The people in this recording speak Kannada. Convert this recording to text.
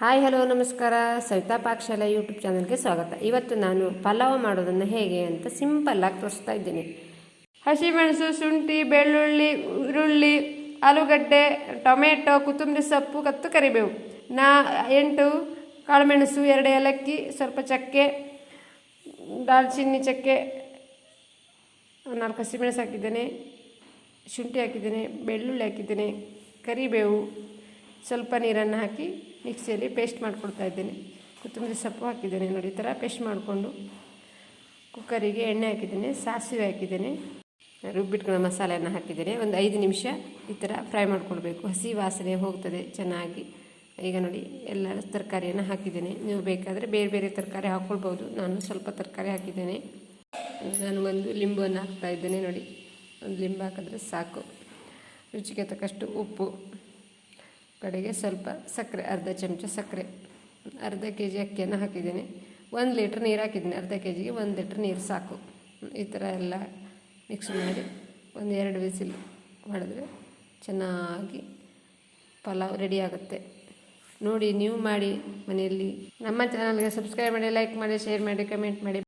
ಹಾಯ್, ಹಲೋ, ನಮಸ್ಕಾರ. ಸವಿತಾ ಪಾಕಶಾಲೆ ಯೂಟ್ಯೂಬ್ ಚಾನಲ್ಗೆ ಸ್ವಾಗತ. ಇವತ್ತು ನಾನು ಪಲಾವ್ ಮಾಡೋದನ್ನು ಹೇಗೆ ಅಂತ ಸಿಂಪಲ್ಲಾಗಿ ತೋರಿಸ್ತಾ ಇದ್ದೀನಿ. ಹಸಿಮೆಣಸು, ಶುಂಠಿ, ಬೆಳ್ಳುಳ್ಳಿ, ಈರುಳ್ಳಿ, ಆಲೂಗಡ್ಡೆ, ಟೊಮೆಟೊ, ಕೊತ್ತಂಬರಿ ಸೊಪ್ಪು, ಕತ್ತು ಕರಿಬೇವು. ನಾ ಎಂಟು, ಕಾಳುಮೆಣಸು, ಎರಡು ಏಲಕ್ಕಿ, ಸ್ವಲ್ಪ ಚಕ್ಕೆ, ದಾಲ್ಚಿನ್ನಿ ಚಕ್ಕೆ, ನಾಲ್ಕು ಹಸಿಮೆಣಸು ಹಾಕಿದ್ದೇನೆ, ಶುಂಠಿ ಹಾಕಿದ್ದೇನೆ, ಬೆಳ್ಳುಳ್ಳಿ ಹಾಕಿದ್ದೇನೆ, ಕರಿಬೇವು. ಸ್ವಲ್ಪ ನೀರನ್ನು ಹಾಕಿ ಮಿಕ್ಸಿಯಲ್ಲಿ ಪೇಸ್ಟ್ ಮಾಡಿಕೊಡ್ತಾ ಇದ್ದೇನೆ. ಕೊತ್ತಂಬರಿ ಸೊಪ್ಪು ಹಾಕಿದ್ದೇನೆ ನೋಡಿ, ಈ ಥರ ಪೇಸ್ಟ್ ಮಾಡಿಕೊಂಡು ಕುಕ್ಕರಿಗೆ ಎಣ್ಣೆ ಹಾಕಿದ್ದೇನೆ, ಸಾಸಿವೆ ಹಾಕಿದ್ದೇನೆ. ರುಬ್ಬಿಟ್ಕೊಳ್ಳೋ ಮಸಾಲೆಯನ್ನು ಹಾಕಿದ್ದೇನೆ. ಒಂದು ಐದು ನಿಮಿಷ ಈ ಥರ ಫ್ರೈ ಮಾಡಿಕೊಳ್ಬೇಕು. ಹಸಿ ವಾಸನೆ ಹೋಗ್ತದೆ ಚೆನ್ನಾಗಿ. ಈಗ ನೋಡಿ, ಎಲ್ಲ ತರಕಾರಿಯನ್ನು ಹಾಕಿದ್ದೇನೆ. ನೀವು ಬೇಕಾದರೆ ಬೇರೆ ಬೇರೆ ತರಕಾರಿ ಹಾಕ್ಕೊಳ್ಬೋದು. ನಾನು ಸ್ವಲ್ಪ ತರಕಾರಿ ಹಾಕಿದ್ದೇನೆ. ನಾನು ಒಂದು ಲಿಂಬನ್ನು ಹಾಕ್ತಾ ಇದ್ದೇನೆ ನೋಡಿ. ಒಂದು ಲಿಂಬು ಹಾಕಿದ್ರೆ ಸಾಕು. ರುಚಿಗೆ ತಕ್ಕಷ್ಟು ಉಪ್ಪು. ಕಡೆಗೆ ಸ್ವಲ್ಪ ಸಕ್ಕರೆ, ಅರ್ಧ ಚಮಚ ಸಕ್ಕರೆ. ಅರ್ಧ ಕೆ ಜಿ ಅಕ್ಕಿಯನ್ನು ಹಾಕಿದ್ದೀನಿ. ಒಂದು ಲೀಟ್ರ್ ನೀರು ಹಾಕಿದ್ದೀನಿ. ಅರ್ಧ ಕೆ ಜಿಗೆ ಒಂದು ಲೀಟ್ರ್ ನೀರು ಸಾಕು. ಈ ಥರ ಎಲ್ಲ ಮಿಕ್ಸ್ ಮಾಡಿ ಒಂದು ಎರಡು ವಿಸಿಲ್ ಮಾಡಿದ್ರೆ ಚೆನ್ನಾಗಿ ಪಲಾವ್ ರೆಡಿ ಆಗುತ್ತೆ. ನೋಡಿ, ನೀವು ಮಾಡಿ ಮನೆಯಲ್ಲಿ. ನಮ್ಮ ಚಾನಲ್ಗೆ ಸಬ್ಸ್ಕ್ರೈಬ್ ಮಾಡಿ ಲೈಕ್ ಮಾಡಿ ಶೇರ್ ಮಾಡಿ ಕಮೆಂಟ್ ಮಾಡಿ.